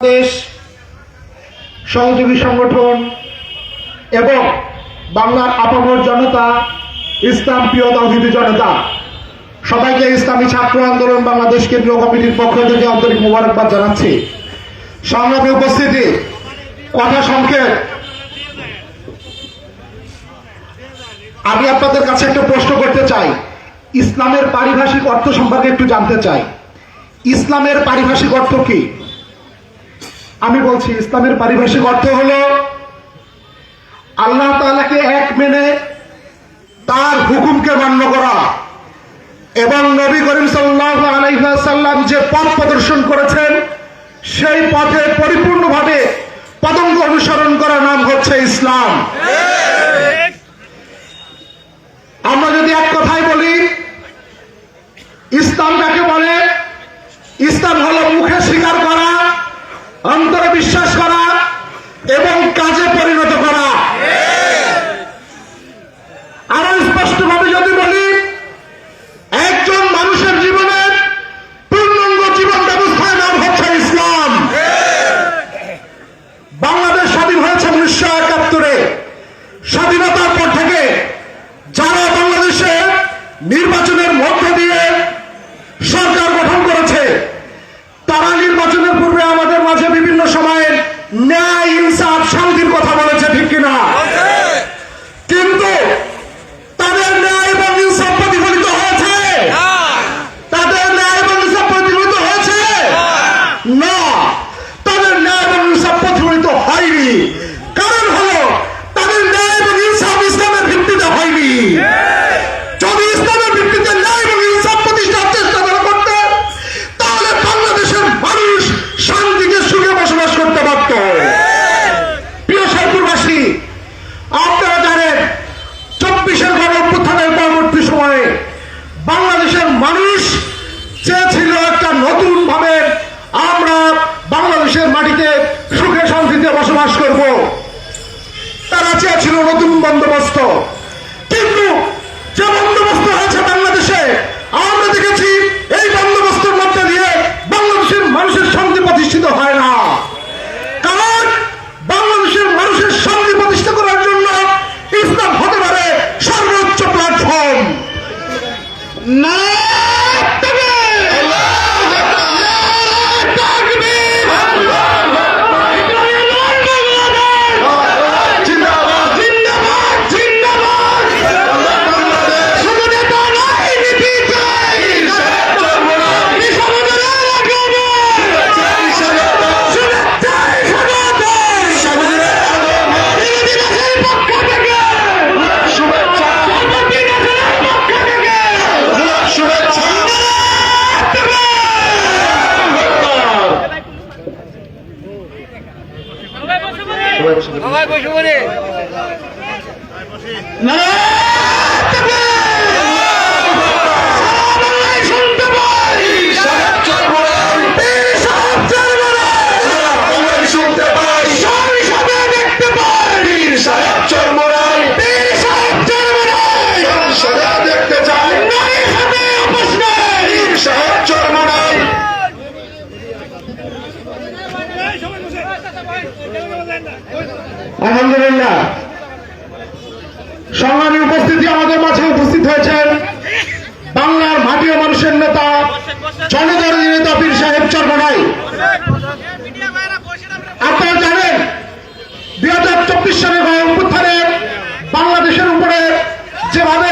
বাংলাদেশ সহযোগী সংগঠন এবং বাংলার আপামর জনতা, ইসলাম প্রিয় তহিদি জনতা, সবাইকে ইসলামী ছাত্র আন্দোলন বাংলাদেশ কেন্দ্রীয় কমিটির পক্ষ থেকে আন্তরিক মোবারকবাদ জানাচ্ছি। সংগ্রামে উপস্থিতি, কথা সংক্ষেপ আমি আপনাদের কাছে একটা প্রশ্ন করতে চাই। ইসলামের পারিভাষিক অর্থ সম্পর্কে একটু জানতে চাই। ইসলামের পারিভাষিক অর্থ কি? আমি বলছি, ইসলামের পারিভাষিক অর্থ হল আল্লাহ তালাকে এক মেনে তার হুকুমকে মান্য করা এবং নবী করিম সাল্লাহ আলাইসাল্লাম যে পথ প্রদর্শন করেছেন, সেই পথে পরিপূর্ণভাবে পদঙ্গ অনুসরণ করার নাম হচ্ছে ইসলাম। আমরা যদি এক কথাই বলি, ইসলাম যাকে বলে? ইসলাম হলো মুখে স্বীকার অন্তরে বিশ্বাস করা যেমন ছাব্বিশ সালে গণ বাংলাদেশের উপরে যেভাবে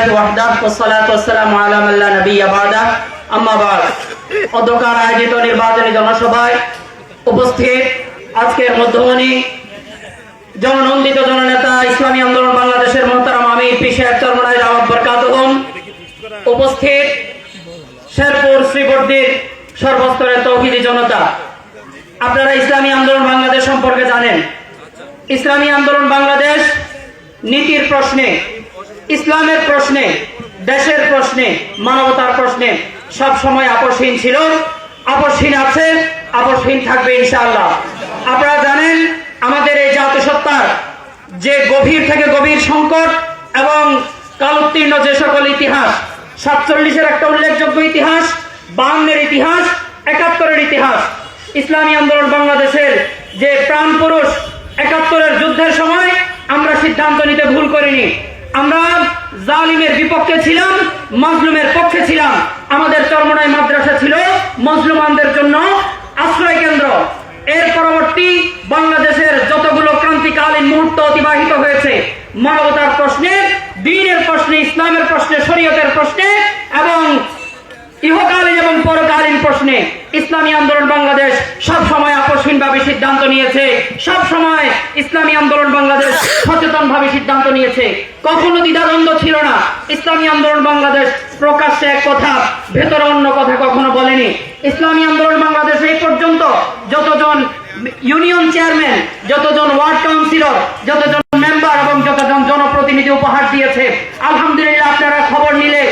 لله وحده والصلاة والسلام على من لا نبي بعده أما بعد অধ্যকার আয়োজিত নির্বাচনী জনসভায় উপস্থিত আজকের মধ্যমণি জননন্দিত জননেতা ইসলামী আন্দোলন বাংলাদেশের মোহতারাম আমি পিসের চরমনায় রাওয়াত বরকাতুহুম উপস্থিত শেরপুর শ্রীবর্দির সর্বস্তরের তৌহিদি জনতা আপনারা ইসলামী আন্দোলন বাংলাদেশ সম্পর্কে জানেন ইসলামী আন্দোলন বাংলাদেশ নীতির প্রশ্নে ইসলামের প্রশ্নে, দেশের প্রশ্নে, মানবতার প্রশ্নে সব সময় আপসহীন ছিল। আপসহীন আছে আপসহীন থাকবে ইনশাআল্লাহ। আপনারা জানেন, আমাদের এই জাতিসত্তার যে গভীর থেকে গভীর সংকট এবং কালোত্তীর্ণ যে সকল ইতিহাস, সাতচল্লিশের একটা উল্লেখযোগ্য ইতিহাস বাংলের ইতিহাস, একাত্তরের ইতিহাস, ইসলামী আন্দোলন বাংলাদেশের যে প্রাণ পুরুষ একাত্তরের যুদ্ধের সময় আমরা সিদ্ধান্ত নিতে ভুল করিনি। আমরা জালিমের বিপক্ষে ছিলাম, মজলুমের পক্ষে ছিলাম। আমাদের চর্মনায় মাদ্রাসা ছিল মজলুমানদের জন্য আশ্রয় কেন্দ্র। এর পরবর্তী বাংলাদেশের যতগুলো ক্রান্তিকালীন মুহূর্ত অতিবাহিত হয়েছে, মানবতার প্রশ্নে, দিনের প্রশ্নে, ইসলামের প্রশ্নে, শরীয়তের প্রশ্নে এবং ইহকালীন এবং পরকালীন প্রশ্নে ইসলামী আন্দোলন বাংলাদেশ সব সময় আকস্মিক ভাবে সিদ্ধান্ত নিয়েছে। সব সময় ইসলামী আন্দোলন বাংলাদেশ সচেতন ভাবে সিদ্ধান্ত নিয়েছে। কখনো দ্বিধাদ্বন্দ্ব ছিল না। ইসলামী আন্দোলন বাংলাদেশ প্রকাশ্যে এক কথা, ভেতরে অন্য কথা কখনো বলেনি। ইসলামী আন্দোলন বাংলাদেশ এই পর্যন্ত যতজন ইউনিয়ন চেয়ারম্যান, যতজন ওয়ার্ড কাউন্সিলর, যতজন মেম্বার এবং যতজন জনপ্রতিনিধি উপহার দিয়েছে, আলহামদুলিল্লাহ আপনারা খবর নিলে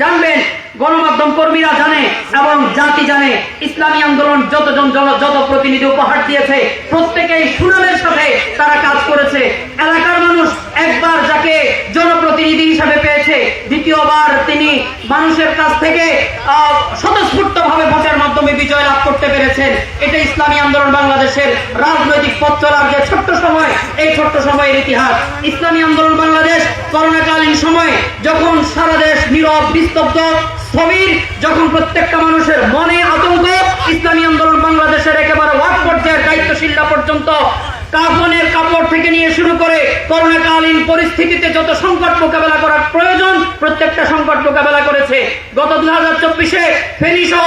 জানবেন গণমাধ্যম কর্মীরা জানে এবং জাতি জানে, ইসলামী আন্দোলন যতজন জন, যত প্রতিনিধি উপহার দিয়েছে, প্রত্যেকেই সুনামের সাথে তারা কাজ করেছে। এলাকার মানুষ একবার যাকে জনপ্রতিনিধি হিসাবে পেয়েছে, দ্বিতীয়বার তিনি মানুষের কাছ থেকে স্বতঃস্ফূর্ত ভাবে ভোটের মাধ্যমে বিজয় লাভ করতে পেরেছেন। এটা ইসলামী আন্দোলন বাংলাদেশের রাজনৈতিক পথ চলার যে ছোট্ট সময়, এই ছোট্ট সময়ের ইতিহাস। ইসলামী আন্দোলন বাংলাদেশ করোনাকালীন সময়ে যখন সারা দেশ নীরব, নিস্তব্ধ স্থবির যখন প্রত্যেকটা মানুষের মনে আতঙ্ক ইসলামী আন্দোলন বাংলাদেশের একেবারে ওয়ার্ড পর্যায়ের দায়িত্বশীলরা পর্যন্ত কাফনের কাপড় থেকে নিয়ে শুরু করে করোনাকালীন পরিস্থিতিতে যত সংকট মোকাবেলা করার প্রয়োজন প্রত্যেকটা সংকট মোকাবেলা করেছে। গত দু হাজার চব্বিশে ফেনী সহ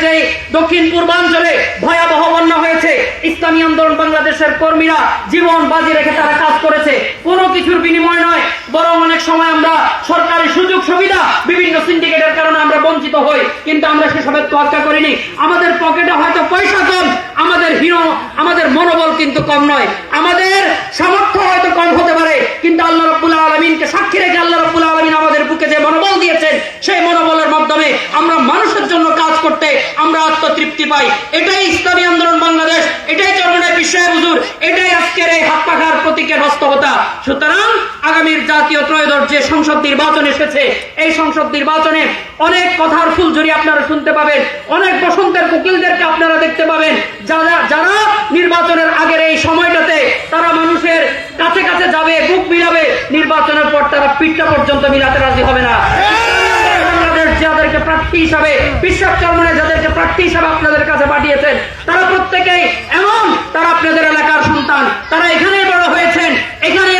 যে দক্ষিণ পূর্বাঞ্চলে ভয়াবহ বন্যা হয়েছে। ইসলামী আন্দোলন বাংলাদেশের কর্মীরা জীবন বাজি রেখে তারা কাজ করেছে। কোনো কিছুর বিনিময় নয়, বরং অনেক সময় আমরা সরকারি সুযোগ সুবিধা বিভিন্ন সিন্ডিকেটের কারণে আমরা বঞ্চিত হই। কিন্তু আমরা সেসবের তোয়াক্কা করিনি। আমাদের পকেটে হয়তো পয়সা কম আমাদের হিরো আমাদের মনোবল কিন্তু কম নয়। আমাদের সামর্থ্য হয়তো কম হতে পারে, কিন্তু আল্লাহ রব্বুল আলমিনকে সাক্ষী রেখে আল্লাহ রব্বুল আলমিন আমাদের বুকে যে মনোবল দিয়েছেন, সেই মনোবলের মাধ্যমে আমরা মানুষের জন্য কাজ করতে আমরা আত্মতৃপ্তি পাই। এটাই ইসলামী আন্দোলন বাংলাদেশ, এটাই চরমনায় বিশ্বায় হুজুর, এটাই আজকের এই হাত প্রতীকের বাস্তবতা। সুতরাং আগামীর জাতীয় ত্রয়োদশ যে সংসদ নির্বাচন এসেছে, এই সংসদ নির্বাচনে অনেক কথার ফুলঝুরি আপনারা শুনতে পাবেন, অনেক বসন্তের কোকিলদেরকে আপনারা দেখতে পাবেন। যারা যারা নির্বাচনের আগের এই সময়টাতে তারা মানুষের কাছে কাছে যাবে, বুক মিলাবে, নির্বাচনের পর তারা পিঠটা পর্যন্ত মিলাতে রাজি হবে না। এমন, তারা আপনাদের এলাকার সন্তান, তারা হয়েছেন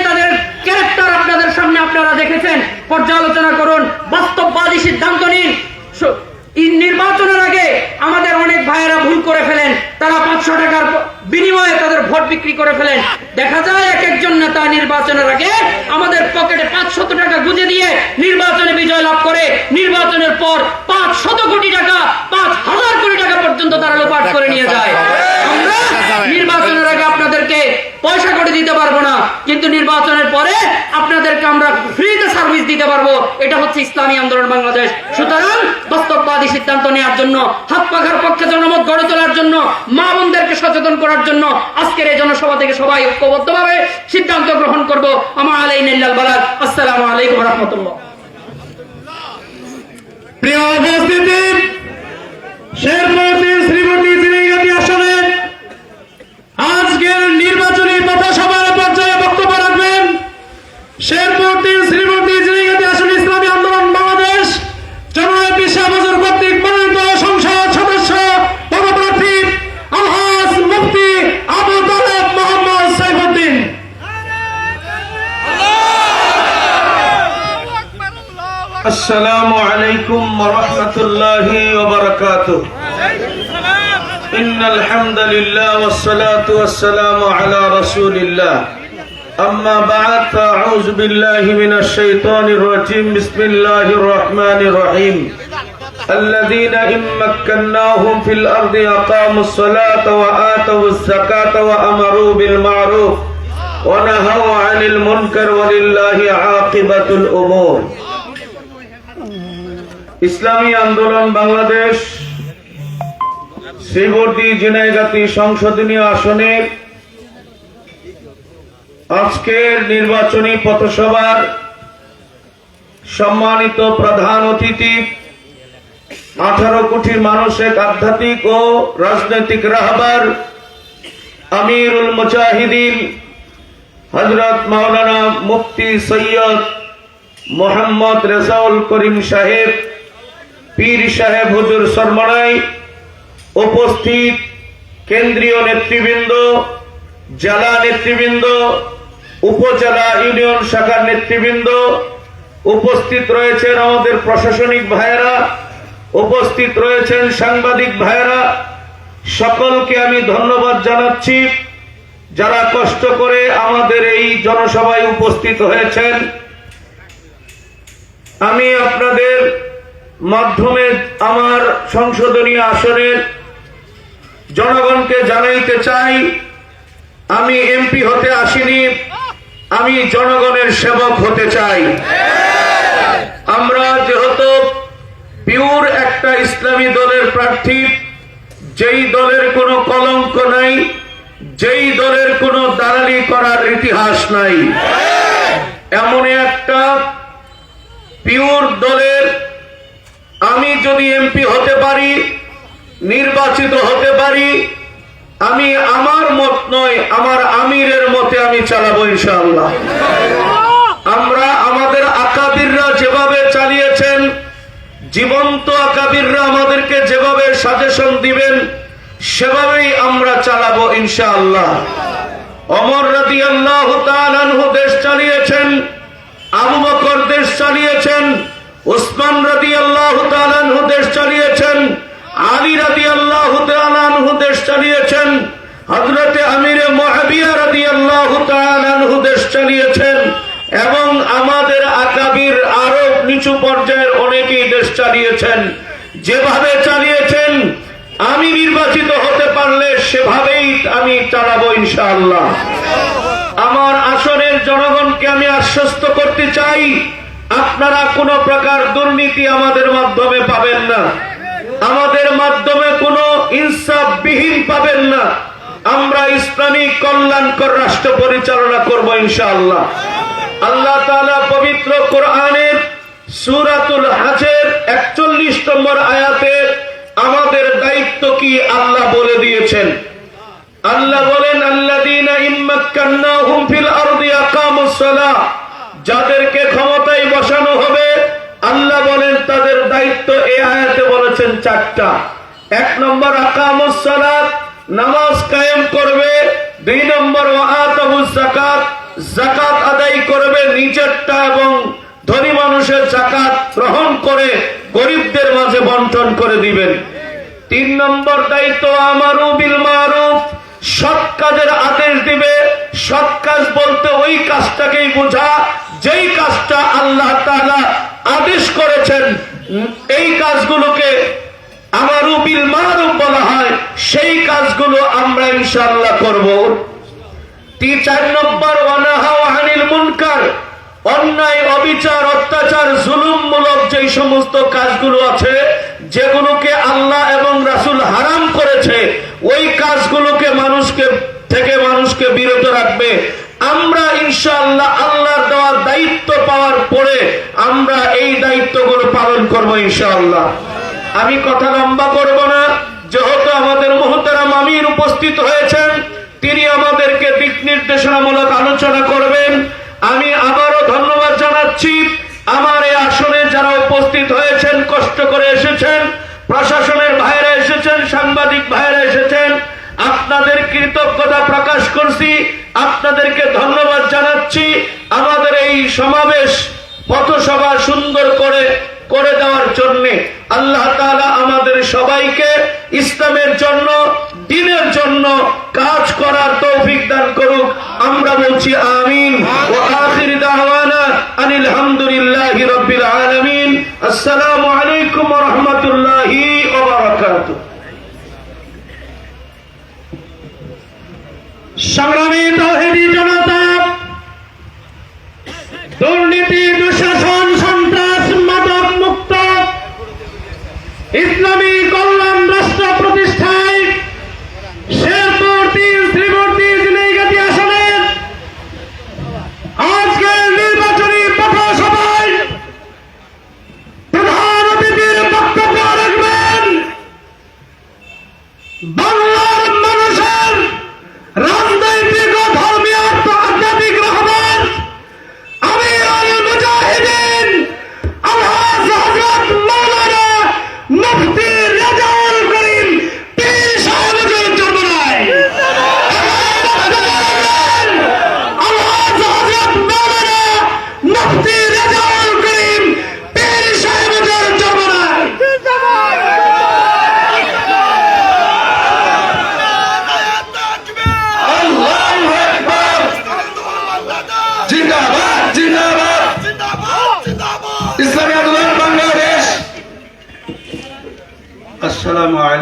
তাদের ক্যারেক্টার আপনাদের সামনে আপনারা দেখেছেন। পর্যালোচনা করুন সিদ্ধান্ত নিন। নির্বাচনের আগে আমাদের অনেক ভাইয়েরা ভুল করে ফেলেন। তারা পাঁচশো টাকার বিনিময়ে তাদের ভোট বিক্রি করে ফেলেন। দেখা যায় এক একজন নেতা নির্বাচনের আগে আমাদের পকেটে পাঁচশত টাকা গুঁজে দিয়ে নির্বাচনে বিজয় লাভ করে। নির্বাচনের পর পাঁচ শত কোটি টাকা, পাঁচ হাজার কোটি টাকা পর্যন্ত তারা লোপাট করে নিয়ে যায়। আমরা নির্বাচনের আগে আপনাদেরকে পয়সা করে দিতে পারব না। কিন্তু নির্বাচনের পরে আপনাদেরকে আমরা ফ্রিতে সার্ভিস দিতে পারব। এটা হচ্ছে ইসলামী আন্দোলন বাংলাদেশ। সুতরাং বাস্তববাদী সিদ্ধান্ত নেওয়ার জন্য, হাত পাখার পক্ষে জনমত গড়ে তোলার জন্য, মা বোনদেরকে সচেতন করার জন্য আজকের এই জনসভা থেকে সবাই ঐক্যবদ্ধভাবে সিদ্ধান্ত গ্রহণ করব। আমার আলাই নিল্লাল বালাদ আসসালামু আলাইকুম রহমতুল্লাহ। প্রিয় উপস্থিতি শ্রীমতী শ্রীগতি আসনে আজকের নির্বাচনী পথসভার পর্যায়ে বক্তব্য রাখবেন শেরপুর শ্রীমতী শ্রীগতি আসন ইসলামী আন্দোলন বাংলাদেশ জননায় পিসা বজর কর্তৃক মনোনীত সংসদ সদস্য পদপ্রার্থী আলহাজ মুফতি আবু তালেব মোহাম্মদ সাইফুদ্দিন السلام عليكم ورحمة الله وبركاته إن الحمد لله والصلاة والسلام على رسول الله أما بعد فأعوذ بالله من الشيطان الرجيم بسم الله الرحمن الرحيم الذين إن مكناهم في الأرض أقاموا الصلاة وآتوا الزكاة وأمروا بالمعروف ونهوا عن المنكر ولله عاقبة الأمور ইসলামী আন্দোলন বাংলাদেশ শ্রীবর্তী জিনাইগাতি সংসদীয় আসনের আজকের নির্বাচনী পথসভার সম্মানিত প্রধান অতিথি, আঠারো কোটি মানুষের আধ্যাত্মিক ও রাজনৈতিক রাহবার আমিরুল মুজাহিদিন হজরত মাওলানা মুফতি সৈয়দ মোহাম্মদ রেজাউল করিম সাহেব পীর সাহেব হুজুর সরমনাই উপস্থিত কেন্দ্রীয় নেতৃবৃন্দ, জেলা নেতৃবৃন্দ, উপজেলা ইউনিয়ন শাখার নেতৃবৃন্দ উপস্থিত রয়েছেন আমাদের প্রশাসনিক ভাইয়েরা, উপস্থিত রয়েছেন সাংবাদিক ভাইয়েরা। সকলকে আমি ধন্যবাদ জানাচ্ছি। যারা কষ্ট করে আমাদের এই জনসভায় উপস্থিত হয়েছেন, আমি আপনাদের মাধ্যমে আমার সংশোধনীয় আসনের জনগণকে জানাইতে চাই, আমি এমপি হতে আসিনি, আমি জনগণের সেবক হতে চাই। আমরা যেহেতু পিওর একটা ইসলামী দলের প্রার্থী, যেই দলের কোনো কলঙ্ক নাই, যেই দলের কোনো দালালি করার ইতিহাস নাই। এমন একটা পিওর দলের আমি যদি এমপি হতে পারি, নির্বাচিত হতে পারি, আমি আমার মত নয়, আমার আমিরের মতে আমি চালাবো ইনশাআল্লাহ। আমরা আমাদের আকাবিররা যেভাবে চালিয়েছেন, জীবন্ত আকাবিররা আমাদেরকে যেভাবে সাজেশন দিবেন, সেভাবেই আমরা চালাবো ইনশাআল্লাহ। অমর রাদি আল্লাহ দেশ চালিয়েছেন, আবু বকর দেশ চালিয়েছেন উসমান রাদি আল্লাহ দেশ চালিয়েছেন, আলী রাদি আল্লাহ দেশ চালিয়েছেন হজরতে আমিরে মহাবিয়া রাদি আল্লাহ দেশ চালিয়েছেন এবং আমাদের আকাবির আরও নিচু পর্যায়ের অনেকেই দেশ চালিয়েছেন। যেভাবে চালিয়েছেন, আমি নির্বাচিত হতে পারলে সেভাবেই আমি চালাবো ইনশাআল্লাহ। আমার আসনের জনগণকে আমি আশ্বস্ত করতে চাই আপনারা কোনো প্রকার দুর্নীতি আমাদের মাধ্যমে পাবেন না। আমাদের মাধ্যমে কোনো ইনসাফবিহীন পাবেন না। আমরা ইসলামী কল্যাণকর রাষ্ট্র পরিচালনা করব ইনশাআল্লাহ। আল্লাহ তাআলা পবিত্র কোরআনের সূরাতুল হাজের একচল্লিশ নম্বর আয়াতে আমাদের দায়িত্ব কি আল্লাহ বলে দিয়েছেন। আল্লাহ বলেন আকামুস সালাহ। যাদেরকে ক্ষমতায় বসানো হবে। আল্লাহ বলেন, তাদের দায়িত্ব এই আয়াতে বলেছেন চারটা। এক নম্বর আকামুসালাত নামাজ কায়েম করবে। দুই নম্বর যাকাত যাকাত আদায় করবে নিজেরটা এবং ধনী মানুষের জাকাত গ্রহণ করে গরিবদের মাঝে বন্টন করে দিবেন। তিন নম্বর দায়িত্ব, আমারু বিল মারুফ, সৎ কাজের আদেশ দিবে, সৎ কাজ ওই কাজটাকেই বোঝা, যেই কাজটা আল্লাহ তাআলা আদেশ করেছেন, এই কাজগুলোকে আমারু বিল মারুফ বলা হয়, সেই কাজগুলো আমরা ইনশাআল্লাহ করব। চার নম্বর অনাহাও আনিল মুনকার, অন্যায়, অবিচার, অত্যাচার যেই সমস্ত কাজগুলো আছে, যেগুলোকে আল্লাহ এবং রাসূল হারাম করেছে, ওই কাজগুলোকে মানুষকে থেকে মানুষকে বিরত রাখবে। আমরা ইনশাআল্লাহ আল্লাহর দেওয়ার দায়িত্ব পাওয়ার পরে আমরা এই দায়িত্বগুলো পালন করব ইনশাআল্লাহ। আমি কথা লম্বা করব না, যেহেতু আমাদের মোহতারাম আমির উপস্থিত হয়েছেন, তিনি আমাদেরকে দিক নির্দেশনামূলক আলোচনা করবেন। আমি আবারও ধন্যবাদ জানাচ্ছি, আমার এই আসনে যারা উপস্থিত হয়েছেন, কষ্ট করে এসেছেন, প্রশাসনের ভাইরা এসেছেন, সাংবাদিক ভাইরা এসেছেন আপনাদের কৃতজ্ঞতা প্রকাশ করছি, আপনাদেরকে ধন্যবাদ জানাচ্ছি। আমাদের এই সমাবেশ পথসভা সুন্দর করে করে দেওয়ার জন্য আল্লাহ তাআলা আমাদের সবাইকে ইসলামের জন্য, দিনের জন্য কাজ করার তৌফিক দান করুক। আমরা বলছি আমিন। ও আখির দাওয়ানা আনিল রাব্বিল আলামিন। আসসালামু আলাইকুম রাহমাতুল্লাহি ওয়া সংগ্রামী তহেদি জনতা দুর্নীতি দুঃশাসন সন্ত্রাস মাদক মুক্ত ইসলামী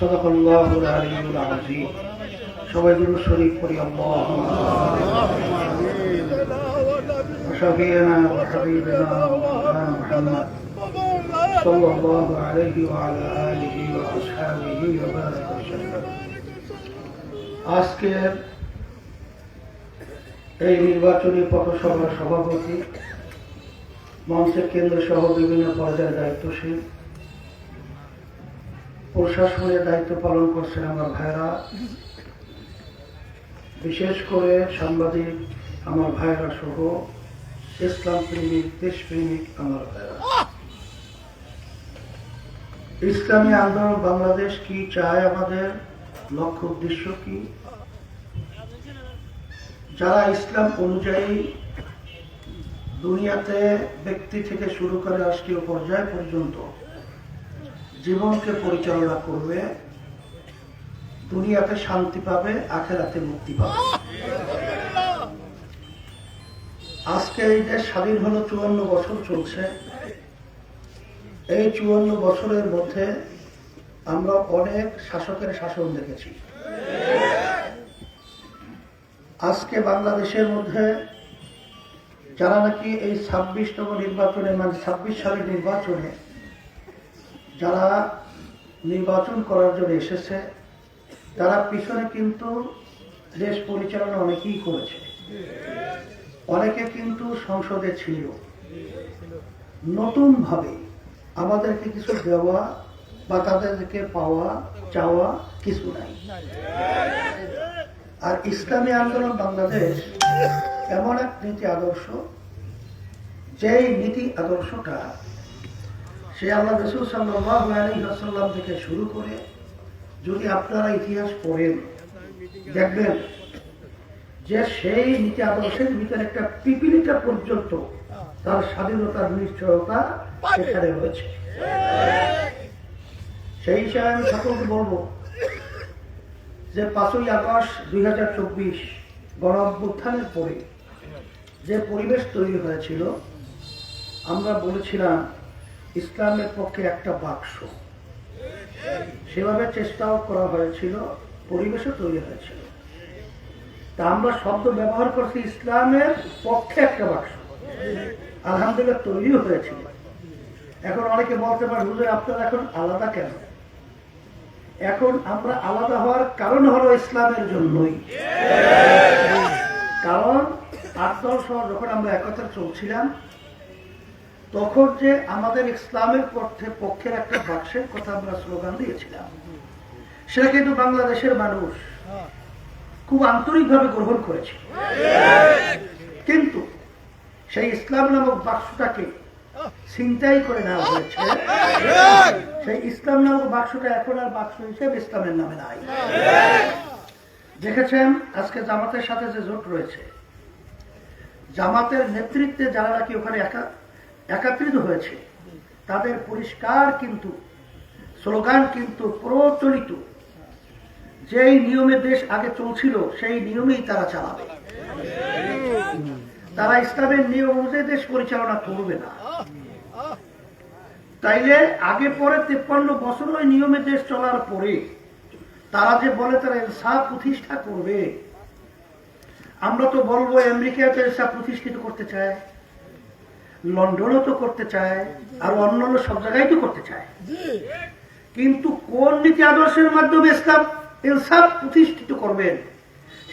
صدق الله العلي العظيم সবাই দুরূদ শরীফ পড়ি আল্লাহ وشفيعنا وحبيبنا ومولانا محمد صلى الله عليه وعلى آله وأصحابه وبارك وسلم আজকের এই নির্বাচনী পথসভার সভাপতি মঞ্চের কেন্দ্র সহ বিভিন্ন পর্যায়ে দায়িত্বশীল প্রশাসনের দায়িত্ব পালন করছেন আমার ভাইরা। বিশেষ করে সাংবাদিক আমার ভাইরা সহ ইসলাম প্রেমিক দেশপ্রেমিক আমার ভাইরা। ইসলামী আন্দোলন বাংলাদেশ কি চায় আমাদের? লক্ষ্য উদ্দেশ্য কি? যারা ইসলাম অনুযায়ী দুনিয়াতে ব্যক্তি থেকে শুরু করে রাষ্ট্রীয় পর্যায় পর্যন্ত জীবনকে পরিচালনা করবে, দুনিয়াতে শান্তি পাবে, আখেরাতে মুক্তি পাবে। আজকে এই দেশ স্বাধীন হলো চুয়ান্ন বছর চলছে। এই চুয়ান্ন বছরের মধ্যে আমরা অনেক শাসকের শাসন দেখেছি। আজকে বাংলাদেশের মধ্যে যারা নাকি এই ছাব্বিশতম নির্বাচনে মানে ছাব্বিশ সালের নির্বাচনে যারা নির্বাচন করার জন্য এসেছে, তারা পিছনে কিন্তু দেশ পরিচালনা অনেকেই করেছে। অনেকে কিন্তু সংসদে ছিল নতুন ভাবে আমাদেরকে কিছু দেওয়া বা তাদেরকে পাওয়া, চাওয়া কিছু নাই। আর ইসলামী আন্দোলন বাংলাদেশ এমন এক নীতি আদর্শ, যেই নীতি আদর্শটা সে আল্লাহ রসুল সাল্লাম থেকে শুরু করে, যদি আপনারা ইতিহাস পড়েন, দেখবেন যে সেই নীতি আদর্শের ভিতরে একটা পিপিলিটা পর্যন্ত তার স্বাধীনতার নিশ্চয়তা সেখানে রয়েছে। সেই হিসাবে আমি সকলকে বলব যে পাঁচই আগস্ট দুই হাজার চব্বিশ গণ অভ্যুত্থানের পরে যে পরিবেশ তৈরি হয়েছিল, আমরা বলেছিলাম ইসলামের পক্ষে একটা বাক্স। সেভাবে চেষ্টাও করা হয়েছিল, পরিবেশও তৈরি হয়েছিল। তা আমরা শব্দ ব্যবহার করছি ইসলামের পক্ষে একটা বাক্স। আলহামদুলিল্লাহ তৈরিও হয়েছিল। এখন অনেকে বলতে পারে, হুজুর, আপনারা এখন আলাদা কেন? এখন আমরা আলাদা হওয়ার কারণ হলো ইসলামের জন্যই। কারণ আট দল সহ যখন আমরা একত্রে চলছিলাম তখন যে আমাদের ইসলামের পক্ষে পক্ষের একটা বাক্সের কথা আমরা স্লোগান দিয়েছিলাম, সেটা কিন্তু বাংলাদেশের মানুষ খুব আন্তরিকভাবে গ্রহণ করেছে। কিন্তু সেই ইসলাম নামক বাক্সটাকে ছিনতাই করে নেওয়া হয়েছে। সেই ইসলাম নামক বাক্সটা এখন আর বাক্স হিসেবে ইসলামের নামে নাই। দেখেছেন, আজকে জামাতের সাথে যে জোট রয়েছে, জামাতের নেতৃত্বে যারা নাকি ওখানে একা- একাত্রিত হয়েছে। তাদের পরিষ্কার কিন্তু, স্লোগান কিন্তু প্রচলিত। যেই নিয়মে দেশ আগে চলছিল, সেই নিয়মেই তারা চালাবে। তারা ইসলামের নিয়ম অনুযায়ী দেশ পরিচালনা করবে না। তাইলে আগে পরে তেপ্পান্ন বছর ওই নিয়মে দেশ চলার পরে তারা যে বলে তারা এলসা প্রতিষ্ঠা করবে। আমরা তো বলব আমেরিকাতে ইনসাফ প্রতিষ্ঠিত করতে চায়। লন্ডনও তো করতে চায়, আর অন্যান্য সব জায়গায় তো করতে চায়। কিন্তু কোন নীতি আদর্শের মাধ্যমে ইসলাম ইনসাফ প্রতিষ্ঠিত করবেন,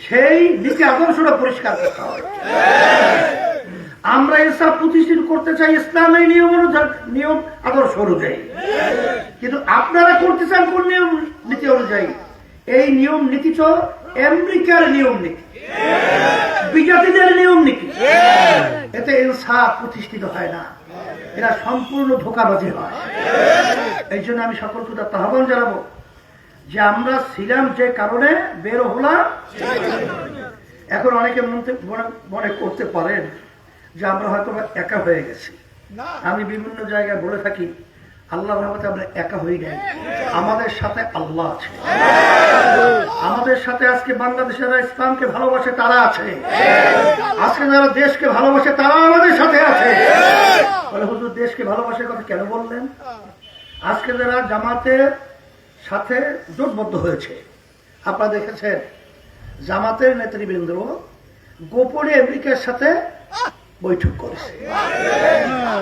সেই নীতি আদর্শটা পরিষ্কার করতে হবে। আমরা ইনসাফ প্রতিষ্ঠিত করতে চাই ইসলামের নিয়ম অনুযায়ী, নিয়ম আদর্শ অনুযায়ী। কিন্তু আপনারা করতে চান কোন নিয়ম, নীতি অনুযায়ী? এই নিয়ম নীতি তো আমেরিকার নিয়ম নীতি। বিজাতিদের নিয়ম নীতি। এতে ইনসাফ প্রতিষ্ঠিত হয় না। এরা সম্পূর্ণ ধোকাবাজি হয়। এই জন্য আমি সকলকে তার আহ্বান জানাব যে আমরা ছিলাম যে কারণে বের হলাম। এখন অনেকে মনে- মনে করতে পারেন যে আমরা হয়তো একা হয়ে গেছি। আমি বিভিন্ন জায়গায় বলে থাকি আল্লাহ রহমতে আমরা একা হয়ে যাই আমাদের সাথে আল্লাহ আছে। আমাদের সাথে আজকে বাংলাদেশের ইসলামকে ভালোবাসে, তারা আছে। আজকে যারা দেশকে ভালোবাসে, তারা আমাদের সাথে আছে। বলে, হুজুর, দেশকে ভালোবাসার কথা কেন বললেন? আজকে যারা জামাতের সাথে জোটবদ্ধ হয়েছে, আপনারা দেখেছেন, জামাতের নেতৃবৃন্দ গোপনে আমেরিকার সাথে বৈঠক করেছে।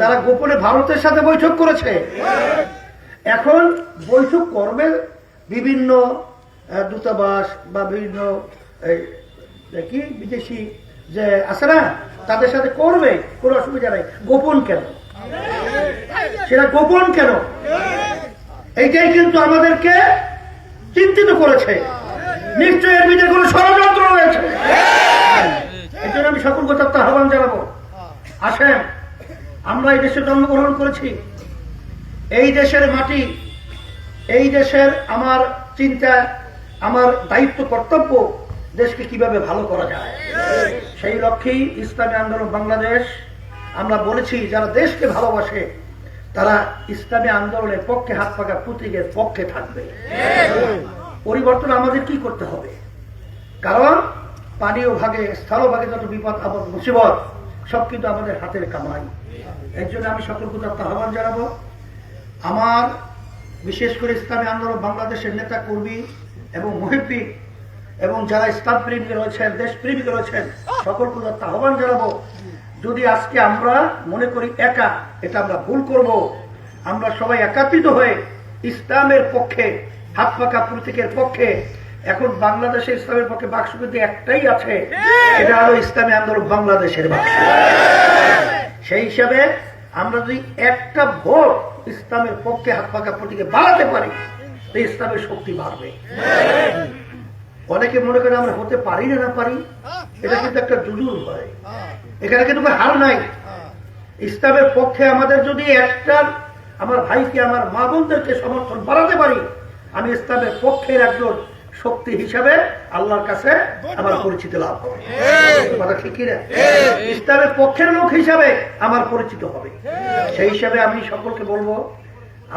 তারা গোপনে ভারতের সাথে বৈঠক করেছে। এখন বৈঠক করবে বিভিন্ন দূতাবাস বা বিভিন্ন কি বিদেশি যে আছে না, তাদের সাথে করবে, কোনো অসুবিধা নাই। গোপন কেন? সেটা গোপন কেন? এইটাই কিন্তু আমাদেরকে চিন্তিত করেছে। নিশ্চয়ই এর ভিতরে কোনো ষড়যন্ত্র রয়েছে। এই জন্য আমি সকল কথা আহ্বান জানাব। আসেন, আমরা এই দেশে জন্মগ্রহণ করেছি। এই দেশের মাটি, এই দেশের আমার চিন্তা, আমার দায়িত্ব, কর্তব্য দেশকে কীভাবে ভালো করা যায়? সেই লক্ষ্যেই ইসলামী আন্দোলন বাংলাদেশ, আমরা বলেছি, যারা দেশকে ভালোবাসে, তারা ইসলামী আন্দোলনের পক্ষে হাত পাকা প্রতীকের পক্ষে থাকবে। পরিবর্তন আমাদের কি করতে হবে? কারণ পানীয় ভাগে, স্থল ভাগে যত বিপদ, আপদ, মুসিবত সব কিন্তু আমাদের হাতের কামাই। এর জন্য আমি সকলকে তার আহ্বান জানাব। আমার বিশেষ করে ইসলামী আন্দোলন বাংলাদেশের নেতা কর্মী এবং মহিব্বী এবং যারা ইসলাম প্রেমিক রয়েছেন, দেশপ্রেমিক রয়েছেন সকলকে আহ্বান জানাব। যদি আজকে আমরা মনে করি একা, এটা আমরা ভুল করব। আমরা সবাই একাত্রিত হয়ে ইসলামের পক্ষে, হাত পাকা প্রতীকের পক্ষে এখন বাংলাদেশে ইসলামের পক্ষে বাক্স কিন্তু একটাই আছে। এটা হলো ইসলামী আন্দোলন বাংলাদেশের বাক্স। সেই হিসাবে আমরা যদি একটা ভোট ইসলামের পক্ষে হাত পাকা প্রতীকে বাড়াতে পারি তো ইসলামের শক্তি বাড়বে। অনেকে মনে করে আমরা হতে পারি না না পারি? এটা কিন্তু একটা জুজুর হয়। এখানে কিন্তু হার নাই। ইসলামের পক্ষে আমাদের যদি একটা আমার ভাইকে আমার মা বোনদেরকে সমর্থন বাড়াতে পারি আমি ইসলামের পক্ষের একজন শক্তি হিসাবে আল্লাহর কাছে আমার পরিচিত লাভ হবে। কথা ঠিক কিনা? ইসলামের পক্ষের লোক হিসাবে আমার পরিচিত হবে। সেই হিসাবে আমি সকলকে বলব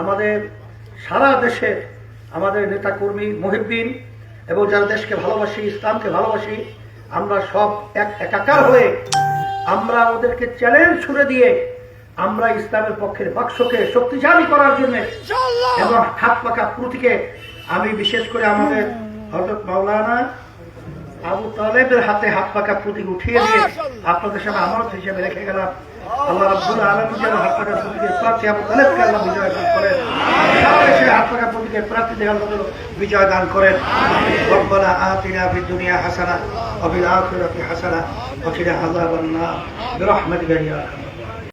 আমাদের সারা দেশে আমাদের নেতা কর্মী মহিদ্দিন এবং যারা দেশকে ভালোবাসি ইসলামকে ভালোবাসি আমরা সব এক একাকার হয়ে আমরা ওদেরকে চ্যালেঞ্জ ছুড়ে দিয়ে আমরা ইসলামের পক্ষের বাক্সকে শক্তিশালী করার জন্য এবং হাত পাকা প্রতীকে আমি বিশেষ করে আমাদের হজরত মাওলানা আবু তালেবের হাতে হাত পাকা প্রতীক উঠিয়ে দিয়ে আপনাদের সামনে আমানত হিসেবে রেখে গেলাম। আল্লাহ রাব্বুল আলামিন যেন হাত পাকা প্রতীকের প্রার্থী আবু তালেবকে আল্লাহ বিজয় দান করেন। দেশে হাত পাকা প্রতীকের প্রার্থীদের আল্লাহ যেন বিজয় দান করেন। রব্বানা আতিনা ফিদ দুনিয়া হাসানা ওয়া ফিল আখিরাতি হাসানা ওয়া কিনা আযাবান নার। বিরহমাতিকা ইয়া আরহামার